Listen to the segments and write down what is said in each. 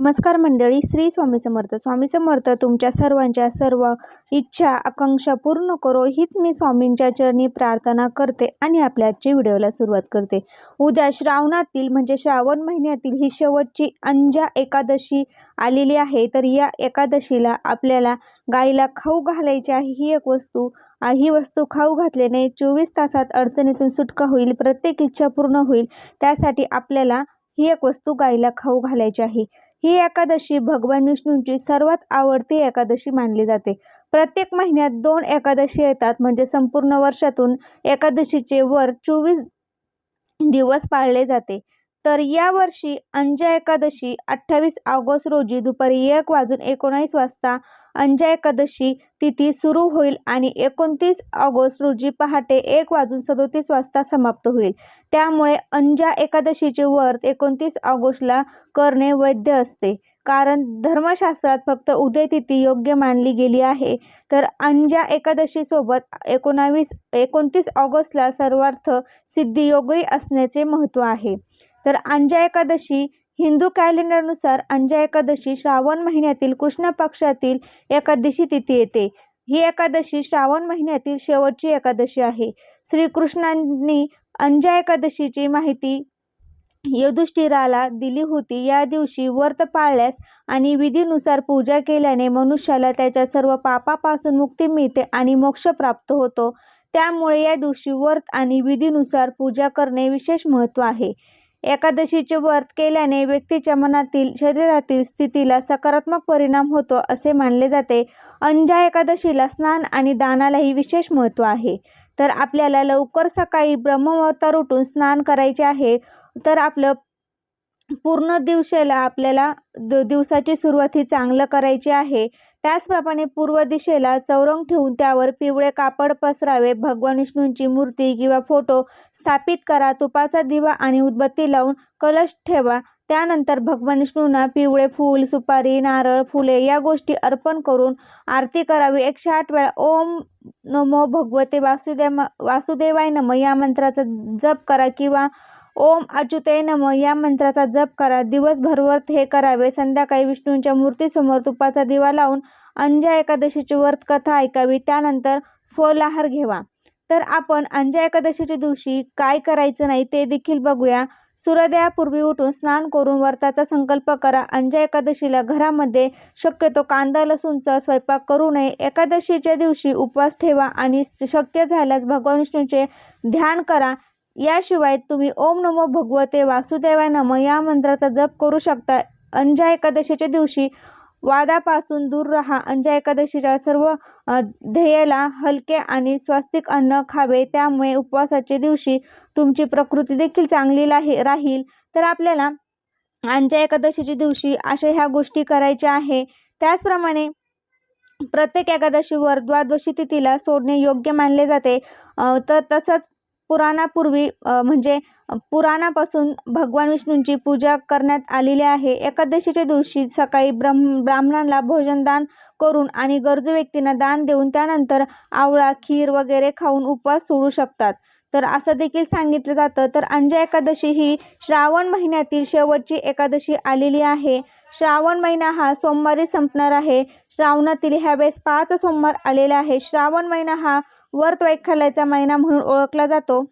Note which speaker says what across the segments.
Speaker 1: नमस्कार मंडळी श्री स्वामी समर्थ. स्वामी समर्थ तुमच्या सर्वांच्या सर्व इच्छा आकांक्षा पूर्ण करो. हीच मी स्वामींच्या चरणी प्रार्थना करते आणि आपल्या आजच्या व्हिडिओला सुरुवात करते. उद्या श्रावणातील म्हणजे श्रावण महिन्यातील ही शेवटची अंजा एकादशी आलेली आहे. तर या एकादशीला आपल्याला गाईला खाऊ घालायची आहे. ही एक वस्तू ही वस्तू खाऊ घातल्याने चोवीस तासात अडचणीतून सुटका होईल प्रत्येक इच्छा पूर्ण होईल. त्यासाठी आपल्याला ही एक वस्तू गाईला खाऊ घालायची आहे. ही एकादशी भगवान विष्णूंची सर्वात आवडती एकादशी मानली जाते. प्रत्येक महिन्यात दोन एकादशी येतात म्हणजे संपूर्ण वर्षातून एकादशीचे वर चोवीस दिवस पाळले जाते. तर यावर्षी अंजा एकादशी अठ्ठावीस ऑगस्ट रोजी दुपारी एक वाजून एकोणावीस वाजता अंजा एकादशी तिथी सुरू होईल आणि एकोणतीस ऑगस्ट रोजी पहाटे एक वाजून सदोतीस वाजता समाप्त होईल. त्यामुळे अंजा एकादशीचे व्रत एकोणतीस ऑगस्टला करणे वैध असते. कारण धर्मशास्त्रात फक्त उदय तिथी योग्य मानली गेली आहे. तर अंजा एकादशीसोबत एकोणावीस एकोणतीस ऑगस्टला सर्वार्थ सिद्धियोगही असण्याचे महत्त्व आहे. तर अंजा एकादशी हिंदू कॅलेंडरनुसार अंजा एकादशी श्रावण महिन्यातील कृष्ण पक्षातील एकादशी तिथी येते. ही एकादशी श्रावण महिन्यातील शेवटची एकादशी आहे. श्रीकृष्णांनी अंजा एकादशीची माहिती युधिष्ठिराला दिली होती. या दिवशी व्रत पाळल्यास आणि विधीनुसार पूजा केल्याने मनुष्याला त्याच्या सर्व पापापासून मुक्ती मिळते आणि मोक्ष प्राप्त होतो. त्यामुळे या दिवशी व्रत आणि विधीनुसार पूजा करणे विशेष महत्त्व आहे. एकादशीचे व्रत केल्याने व्यक्तीच्या मनातील शरीरातील स्थितीला सकारात्मक परिणाम होतो असे मानले जाते. अंजा एकादशीला स्नान आणि दानालाही विशेष महत्त्व आहे. तर आपल्याला लवकर सकाळी ब्रह्ममुहूर्तावर उठून स्नान करायचे आहे तर आपलं पूर्ण दिवशेला आपल्याला द दिवसाची सुरुवात ही चांगलं करायची आहे. त्याचप्रमाणे पूर्व दिशेला चौरंग ठेवून त्यावर पिवळे कापड पसरावे भगवान विष्णूंची मूर्ती किंवा फोटो स्थापित करा तुपाचा दिवा आणि उदबत्ती लावून कलश ठेवा. त्यानंतर भगवान विष्णूंना पिवळे फूल सुपारी नारळ फुले या गोष्टी अर्पण करून आरती करावी. एकशे आठ वेळा ओम नमो भगवते वासुदेव वासुदेवाय नम. या मंत्राचा जप करा किंवा ओम अच्युतय नम. या मंत्राचा जप करा. दिवसभर व्रत हे करावे. संध्याकाळी विष्णूंच्या मूर्तीसमोर तुपाचा दिवा लावून अंजा एकादशीची व्रत कथा ऐकावी. त्यानंतर फलाहार घ्यावा तर आपण अंजा एकादशीच्या दिवशी काय करायचं नाही ते देखील बघूया. सूर्योदयापूर्वी उठून स्नान करून व्रताचा संकल्प करा. अंजा एकादशीला घरामध्ये शक्यतो कांदा लसूणचा स्वयंपाक करू नये. एकादशीच्या दिवशी उपवास ठेवा आणि शक्य झाल्यास भगवान विष्णूचे ध्यान करा. याशिवाय तुम्ही ओम नमो भगवते वासुदेवाय नम या मंत्राचा जप करू शकता. अंजा एकादशीच्या दिवशी वादापासून दूर राहा. अंजा एकादशीच्या सर्व ध्येयाला हलके आणि स्वास्तिक अन्न खावे त्यामुळे उपवासाच्या दिवशी तुमची प्रकृती देखील चांगली लाही राहील. तर आपल्याला अंजा एकादशीच्या दिवशी अशा ह्या गोष्टी करायच्या आहे. त्याचप्रमाणे प्रत्येक एकादशीवर द्वादशी तिथीला सोडणे योग्य मानले जाते. तर तसंच पुराणापूर्वी म्हणजे पुराणापासून भगवान विष्णूंची पूजा करण्यात आलेली आहे. एकादशीच्या दिवशी सकाळी ब्रह्म ब्राह्मणांना भोजनदान करून आणि गरजू व्यक्तींना दान देऊन त्यानंतर आवळा खीर वगैरे खाऊन उपवास सोडू शकतात. तर असं देखील सांगितलं जातं. तर अंजा एकादशी ही श्रावण महिन्यातील शेवटची एकादशी आलेली आहे. श्रावण महिना हा सोमवारी संपणार आहे. श्रावणातील ह्यावेळेस पाच सोमवार आलेला आहे. श्रावण महिना हा वर्त वैखाल्याचा महिना म्हणून ओळखला जातो.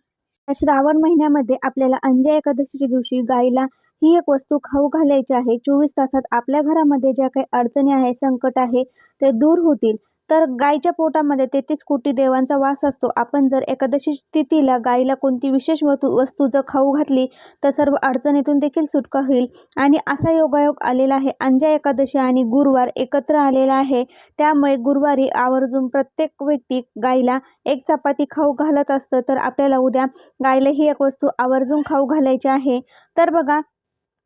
Speaker 1: श्रावण महिन्यामध्ये आपल्याला अंजा एकादशीच्या दिवशी गायीला ही एक वस्तू खाऊ घालायची आहे. चोवीस तासात आपल्या घरामध्ये ज्या काही अडचणी आहे संकट आहे ते दूर होतील. तर गायीच्या पोटामध्ये तेहतीस कोटी देवांचा वास असतो. आपण जर एकादशी तिथीला गायीला कोणती विशेष वस्तू वस्तू जर खाऊ घातली तर सर्व अडचणीतून देखील सुटका होईल. आणि असा योगायोग आलेला आहे. अंजा एकादशी आणि गुरुवार एकत्र आलेला आहे. त्यामुळे गुरुवारी आवर्जून प्रत्येक व्यक्ती गायीला एक चपाती खाऊ घालत असतं. तर आपल्याला उद्या गायला ही एक वस्तू आवर्जून खाऊ घालायची आहे. तर बघा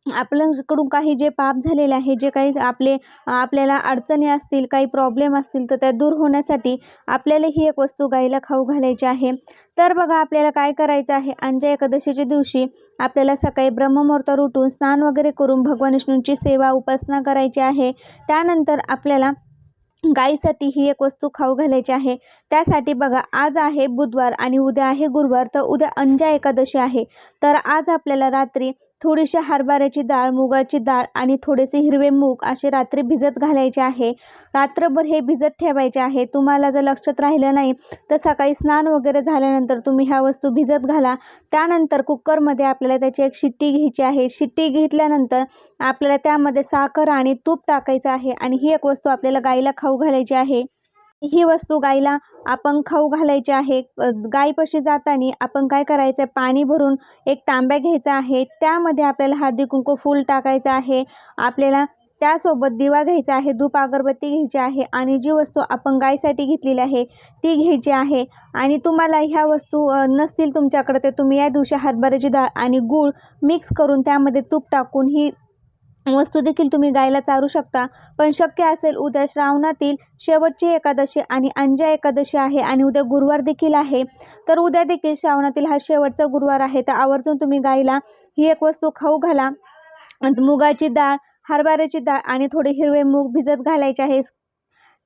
Speaker 1: आपल्याकडून काही जे पाप झालेले आहे जे काही आपले आपल्याला अडचणी असतील काही प्रॉब्लेम असतील तर त्या दूर होण्यासाठी आपल्याला ही एक वस्तू गाईला खाऊ घालायची आहे. तर बघा आपल्याला काय करायचं आहे? अंजा एकादशीच्या दिवशी आपल्याला सकाळी ब्रह्ममुहूर्तावर उठून स्नान वगैरे करून भगवान विष्णूंची सेवा उपासना करायची आहे. त्यानंतर आपल्याला गाईसाठी ही एक वस्तू खाऊ घालायची आहे. त्यासाठी बघा आज आहे बुधवार आणि उद्या आहे गुरुवार. तर उद्या अंजा एकादशी आहे. तर आज आपल्याला रात्री थोडीशी हरभऱ्याची डाळ मुगाची डाळ आणि थोडेसे हिरवे मूग असे रात्री भिजत घालायचे आहे. रात्रभर हे भिजत ठेवायचे आहे. तुम्हाला जर लक्षात राहिलं नाही तर सकाळी स्नान वगैरे झाल्यानंतर तुम्ही ह्या वस्तू भिजत घाला. त्यानंतर कुकरमध्ये आपल्याला त्याची एक शिट्टी घ्यायची आहे. शिट्टी घेतल्यानंतर आपल्याला त्यामध्ये साखर आणि तूप टाकायचं आहे. आणि ही एक वस्तू आपल्याला गाईला खाऊ घालायची आहे. ही वस्तू गाईला आपण खाऊ घालायची आहे. अ, गाईपाशी जाताना आपण काय करायचं? पाणी भरून एक तांब्या घ्यायचा आहे. त्यामध्ये आपल्याला हळदी कुंकू फूल टाकायचं आहे. आपल्याला त्यासोबत दिवा घ्यायचा आहे. धूप अगरबत्ती घ्यायची आहे. आणि जी वस्तू आपण गायसाठी घेतलेली आहे ती घ्यायची आहे. आणि तुम्हाला ह्या वस्तू नसतील तुमच्याकडे तर तुम्ही या दिवशी हरभऱ्याची डाळ आणि गूळ मिक्स करून त्यामध्ये तूप टाकून ही वस्तू देखील तुम्ही गायला चारू शकता. पण शक्य असेल उद्या श्रावणातील शेवटची एकादशी आणि अंजा एकादशी आहे आणि उद्या गुरुवार देखील आहे. तर उद्या देखील श्रावणातील हा शेवटचा गुरुवार आहे. तर आवर्जून तुम्ही गाईला ही एक वस्तू खाऊ घाला. मुगाची डाळ हरभऱ्याची डाळ आणि थोडे हिरवे मूग भिजत घालायचे आहे.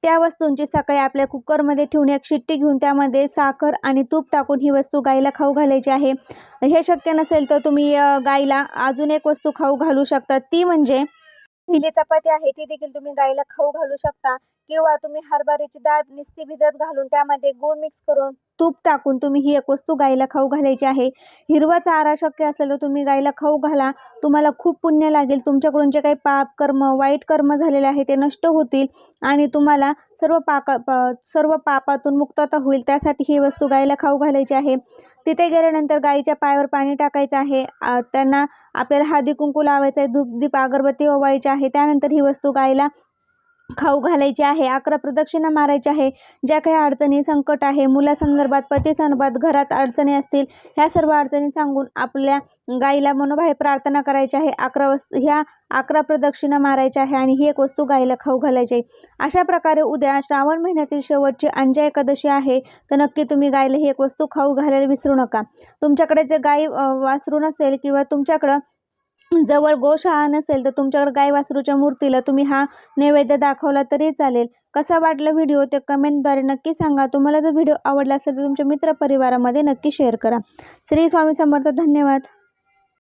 Speaker 1: त्या वस्तूंची सकाळी आपल्या कुकरमध्ये ठेवून एक शिट्टी घेऊन त्यामध्ये साखर आणि तूप टाकून ही वस्तू गाईला खाऊ घालायची आहे. हे शक्य नसेल तर तुम्ही गाईला अजून एक वस्तू खाऊ घालू शकता. ती म्हणजे पहिली चपाती आहे. ती देखील तुम्ही गाईला खाऊ घालू शकता. किंवा तुम्ही हरभऱ्याची डाळ निस्ती भिजत घालून त्यामध्ये गूळ मिक्स करून तूप टाकून तुम्ही ही एक वस्तू गाईला खाऊ घालायची आहे. हिरवा चारा शक्य असेल तर तुम्ही गाईला खाऊ घाला. तुम्हाला खूप पुण्य लागेल. तुमच्याकडून जे काही पाप कर्म वाईट कर्म झालेले आहे ते नष्ट होतील आणि तुम्हाला सर्व पाका पा सर्व पापातून मुक्तता होईल. त्यासाठी ही वस्तू गाईला खाऊ घालायची आहे. तिथे गेल्यानंतर गाईच्या पायावर पाणी टाकायचं आहे. त्यांना आपल्याला हळदी कुंकू लावायचं आहे. धूप दीप अगरबत्ती ओवायची आहे. त्यानंतर ही वस्तू गाईला खाऊ घालायची आहे अकरा प्रदक्षिणा मारायची आहे ज्या काही अडचणी संकट आहे मुलासंदर्भात पतीसंदर्भात घरात अडचणी असतील ह्या सर्व अडचणी सांगून आपल्या गाईला मनोभावे प्रार्थना करायची आहे. अकरा वस्तू ह्या अकरा प्रदक्षिणा मारायच्या आहे आणि ही एक वस्तू गाईला खाऊ घालायची आहे. अशा प्रकारे उद्या श्रावण महिन्यातील शेवटची अंजा एकादशी आहे तर नक्की तुम्ही गायला ही एक वस्तू खाऊ घालायला विसरू नका. तुमच्याकडे जे गाई वासरू नसेल किंवा तुमच्याकडं जवळ गोशाळा नसेल तर तुमच्याकडे गाय वासरूच्या मूर्तीला तुम्ही हा नैवेद्य दाखवला तरी चालेल. कसा वाटला व्हिडिओ ते कमेंटद्वारे नक्की सांगा. तुम्हाला जर व्हिडिओ आवडला असेल तर तुमच्या मित्रपरिवारामध्ये नक्की शेअर करा. श्री स्वामी समर्थ धन्यवाद.